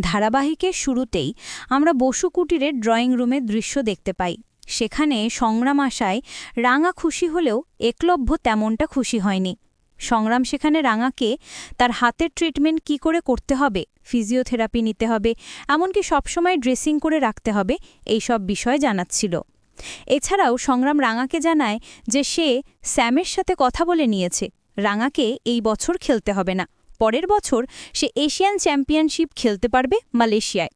ধারাবাহিকের শুরুতেই আমরা বসু কুটিরের ড্রয়িং রুমের দৃশ্য দেখতে পাই। সেখানে সংগ্রাম আশায় রাঙা খুশি হলেও একলভ্য তেমনটা খুশি হয়নি। সংগ্রাম সেখানে রাঙাকে তার হাতের ট্রিটমেন্ট কি করে করতে হবে, ফিজিওথেরাপি নিতে হবে, এমনকি সবসময় ড্রেসিং করে রাখতে হবে, এই সব বিষয় জানাচ্ছিল। এছাড়াও সংগ্রাম রাঙাকে জানায় যে সে স্যামের সাথে কথা বলে নিয়েছে, রাঙাকে এই বছর খেলতে হবে না। পরের বছর সে এশিয়ান চ্যাম্পিয়নশিপ খেলতে পারবে মালয়েশিয়ায়।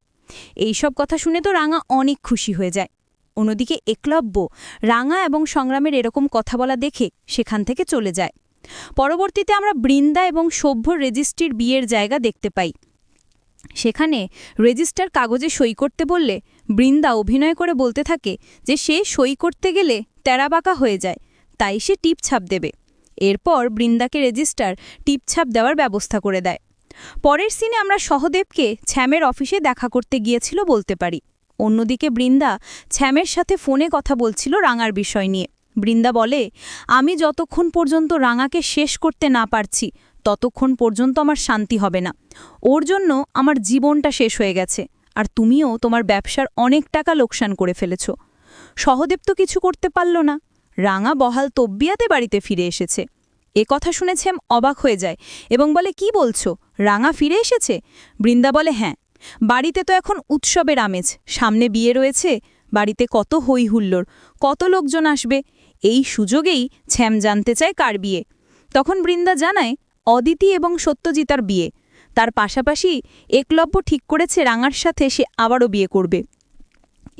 এই সব কথা শুনে তো রাঙা অনেক খুশি হয়ে যায়। অন্যদিকে একলব্য রাঙা এবং সংগ্রামের এরকম কথা বলা দেখে সেখান থেকে চলে যায়। পরবর্তীতে আমরা বৃন্দা এবং সভ্য রেজিস্ট্রির বিয়ের জায়গা দেখতে পাই। সেখানে রেজিস্টার কাগজে সই করতে বললে বৃন্দা অভিনয় করে বলতে থাকে যে সে সই করতে গেলে তেরাবাঁকা হয়ে যায়, তাই সে টিপছাপ দেবে। এরপর বৃন্দাকে রেজিস্টার টিপছাপ দেওয়ার ব্যবস্থা করে দেয়। পরের সিনে আমরা সহদেবকে ছ্যামের অফিসে দেখা করতে গিয়েছিল বলতে পারি। অন্যদিকে বৃন্দা ছ্যামের সাথে ফোনে কথা বলছিল রাঙার বিষয় নিয়ে। বৃন্দা বলে, আমি যতক্ষণ পর্যন্ত রাঙাকে শেষ করতে না পারছি, ততক্ষণ পর্যন্ত আমার শান্তি হবে না। ওর জন্য আমার জীবনটা শেষ হয়ে গেছে, আর তুমিও তোমার ব্যবসার অনেক টাকা লোকসান করে ফেলেছ। সহদেব তো কিছু করতে পারল না। রাঙা বহাল তব্বিয়াতে বাড়িতে ফিরে এসেছে। এ কথা শুনেছেম অবাক হয়ে যায় এবং বলে, কি বলছো? রাঙা ফিরে এসেছে? বৃন্দা বলে হ্যাঁ। বাড়িতে তো এখন উৎসবের আমেজ। সামনে বিয়ে রয়েছে। বাড়িতে কত হই হুল্লোড় কত লোকজন আসবে। এই সুযোগেই ছ্যাম জানতে চায় কার বিয়ে। তখন বৃন্দা জানায়, অদিতি এবং সত্যজিতার বিয়ে। তার পাশাপাশি একলব্য ঠিক করেছে রাঙার সাথে সে আবারও বিয়ে করবে।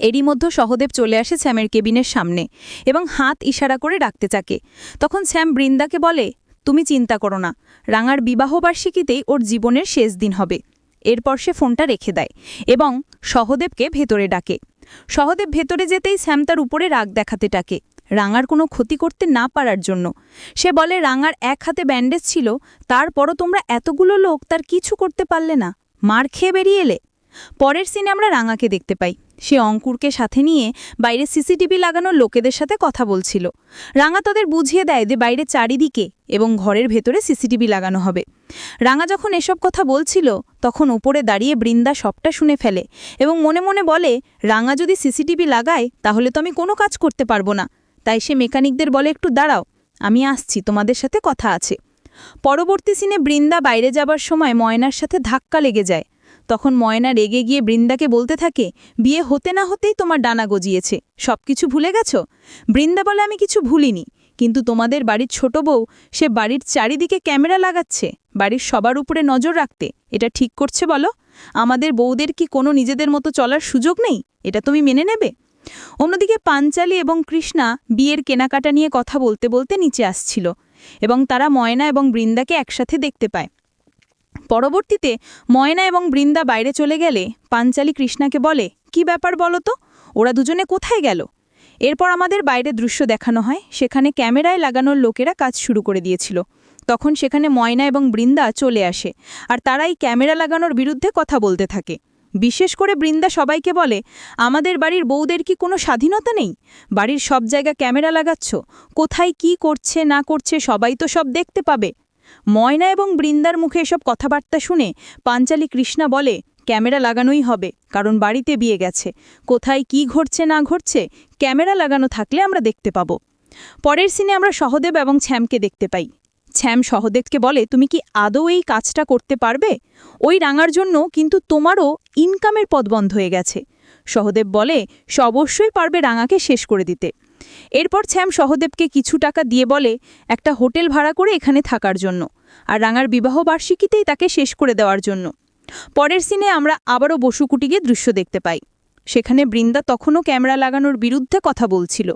এরই মধ্যে সহদেব চলে আসে স্যামের কেবিনের সামনে এবং হাত ইশারা করে ডাকতে চাকে। তখন স্যাম বৃন্দাকে বলে, তুমি চিন্তা করো না, রাঙার বিবাহবার্ষিকীতেই ওর জীবনের শেষ দিন হবে। এরপর সে ফোনটা রেখে দেয় এবং সহদেবকে ভেতরে ডাকে। সহদেব ভেতরে যেতেই স্যাম তার উপরে রাগ দেখাতে ডাকে, রাঙার কোনো ক্ষতি করতে না পারার জন্য। সে বলে, রাঙার এক হাতে ব্যান্ডেজ ছিল, তারপরও তোমরা এতগুলো লোক তার কিছু করতে পারলে না, মার খেয়ে বেরিয়ে এলে? পরের সিনে আমরা রাঙাকে দেখতে পাই। সে অঙ্কুরকে সাথে নিয়ে বাইরে সিসিটিভি লাগানো লোকেদের সাথে কথা বলছিল। রাঙা তাদের বুঝিয়ে দেয় যে বাইরে চারিদিকে এবং ঘরের ভেতরে সিসিটিভি লাগানো হবে। রাঙা যখন এসব কথা বলছিল, তখন ওপরে দাঁড়িয়ে বৃন্দা সবটা শুনে ফেলে এবং মনে মনে বলে, রাঙা যদি সিসিটিভি লাগায়, তাহলে তো আমি কোনো কাজ করতে পারব না। তাই সে মেকানিকদের বলে, একটু দাঁড়াও, আমি আসছি, তোমাদের সাথে কথা আছে। পরবর্তী সিনে বৃন্দা বাইরে যাবার সময় ময়নার সাথে ধাক্কা লেগে যায়। তখন ময়না রেগে গিয়ে বৃন্দাকে বলতে থাকে, বিয়ে হতে না হতেই তোমার ডানা গজিয়েছে। সব কিছু ভুলে গেছ? বৃন্দা বলে আমি কিছু ভুলিনি। কিন্তু তোমাদের বাড়ির ছোট বউ, সে বাড়ির চারিদিকে ক্যামেরা লাগাচ্ছে। বাড়ির সবার উপরে নজর রাখতে। এটা ঠিক করছে বলো? আমাদের বউদের কি কোনো নিজেদের মতো চলার সুযোগ নেই? এটা তুমি মেনে নেবে? অন্যদিকে পাঞ্চালি এবং কৃষ্ণা বিয়ের কেনাকাটা নিয়ে কথা বলতে বলতে নিচে আসছিল এবং তারা ময়না এবং বৃন্দাকে একসাথে দেখতে পায়। পরবর্তীতে ময়না এবং বৃন্দা বাইরে চলে গেলে পাঞ্চালি কৃষ্ণাকে বলে, কি ব্যাপার বলো তো? ওরা দুজনে কোথায় গেল? এরপর আমাদের বাইরে দৃশ্য দেখানো হয়, সেখানে ক্যামেরায় লাগানোর লোকেরা কাজ শুরু করে দিয়েছিল। তখন সেখানে ময়না এবং বৃন্দা চলে আসে, আর তারাই ক্যামেরা লাগানোর বিরুদ্ধে কথা বলতে থাকে। বিশেষ করে বৃন্দা সবাইকে বলে, আমাদের বাড়ির বউদের কি কোনো স্বাধীনতা নেই? বাড়ির সব জায়গা ক্যামেরা লাগাচ্ছ? কোথায় কি করছে, না করছে, সবাই তো সব দেখতে পাবে। ময়না এবং বৃন্দার মুখে এসব কথাবার্তা শুনে পাঞ্চালি কৃষ্ণা বলে, ক্যামেরা লাগানোই হবে, কারণ বাড়িতে বিয়ে গেছে। কোথায় কি ঘটছে না ঘটছে, ক্যামেরা লাগানো থাকলে আমরা দেখতে পাব। পরের সিনে আমরা সহদেব এবং ছ্যামকে দেখতে পাই। ছ্যাম সহদেবকে বলে, তুমি কি আদৌ এই কাজটা করতে পারবে? ওই রাঙার জন্য কিন্তু তোমারও ইনকামের পদ বন্ধ হয়ে গেছে। সহদেব বলে, সে অবশ্যই পারবে রাঙাকে শেষ করে দিতে। এরপর ছ্যাম সহদেবকে কিছু টাকা দিয়ে বলে, একটা হোটেল ভাড়া করে এখানে থাকার জন্য, আর রাঙার বিবাহ বার্ষিকীতেই তাকে শেষ করে দেওয়ার জন্য। পরের সিনে আমরা আবারও বসুকুটিকে দৃশ্য দেখতে পাই। সেখানে বৃন্দা তখনও ক্যামেরা লাগানোর বিরুদ্ধে কথা বলছিল।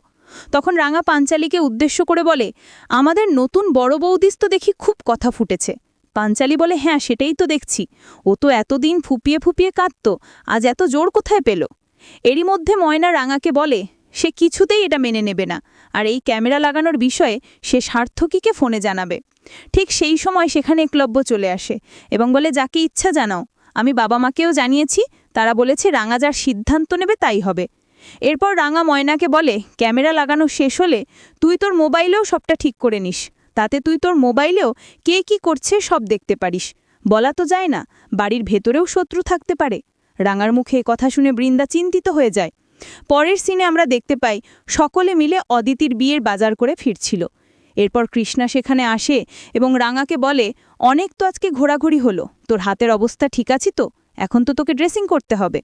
তখন রাঙা পাঞ্চালিকে উদ্দেশ্য করে বলে, আমাদের নতুন বড় বৌদিস তো দেখি খুব কথা ফুটেছে। পাঞ্চালি বলে হ্যাঁ সেটাই তো দেখছি। ও তো এতদিন ফুপিয়ে ফুপিয়ে কাঁদত, আজ এত জোর কোথায় পেল? এরই মধ্যে ময়না রাঙাকে বলে সে কিছুতেই এটা মেনে নেবে না। আর এই ক্যামেরা লাগানোর বিষয়ে সে সার্থকীকে ফোনে জানাবে। ঠিক সেই সময় সেখানে একলব্য চলে আসে এবং বলে, যাকে ইচ্ছা জানাও। আমি বাবা মাকেও জানিয়েছি, তারা বলেছে রাঙা যার সিদ্ধান্ত নেবে, তাই হবে। এরপর রাঙা ময়নাকে বলে, ক্যামেরা লাগানো শেষ হলে তুই তোর মোবাইলেও সবটা ঠিক করে নিস। তাতে তুই তোর মোবাইলেও কে কি করছে সব দেখতে পারিস। বলা তো যায় না, বাড়ির ভেতরেও শত্রু থাকতে পারে। রাঙার মুখে কথা শুনে বৃন্দা চিন্তিত হয়ে যায়। পরের সিনে আমরা দেখতে পাই সকলে মিলে অদিতির বিয়ের বাজার করে ফিরছিল। এরপর কৃষ্ণা সেখানে আসে এবং রাঙাকে বলে, অনেক তো আজকে ঘোরাঘুরি হলো, তোর হাতের অবস্থা ঠিক আছে তো? এখন তো তোকে ড্রেসিং করতে হবে।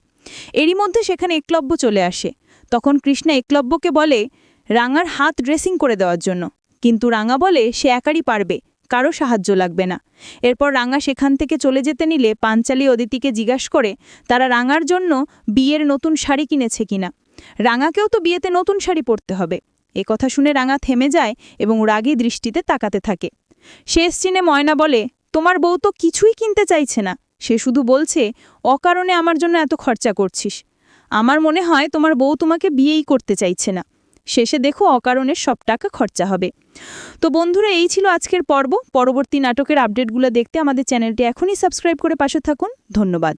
এরই মধ্যে সেখানে একলব্য চলে আসে। তখন কৃষ্ণা একলব্যকে বলে, রাঙার হাত ড্রেসিং করে দেওয়ার জন্য। কিন্তু রাঙা বলে, সে একারই পারবে। কারও সাহায্য লাগবে না। এরপর রাঙা সেখান থেকে চলে যেতে নিলে পাঞ্চালি অদিতিকে জিজ্ঞাস করে, তারা রাঙার জন্য বিয়ের নতুন শাড়ি কিনেছে কিনা রাঙাকেও তো বিয়েতে নতুন শাড়ি পরতে হবে। এ কথা শুনে রাঙা থেমে যায় এবং রাগী দৃষ্টিতে তাকাতে থাকে। শেষ চিনে ময়না বলে, তোমার বউ তো কিছুই কিনতে চাইছে না। সে শুধু বলছে, অকারণে আমার জন্য এত খরচা করছিস। আমার মনে হয় তোমার বউ তোমাকে বিয়েই করতে চাইছে না। শেষে দেখো অকারণের সব টাকা খরচা হবে। তো বন্ধুরা, এই ছিল আজকের পর্ব। পরবর্তী নাটকের আপডেটগুলো দেখতে আমাদের চ্যানেলটি এখনই সাবস্ক্রাইব করে পাশে থাকুন। ধন্যবাদ।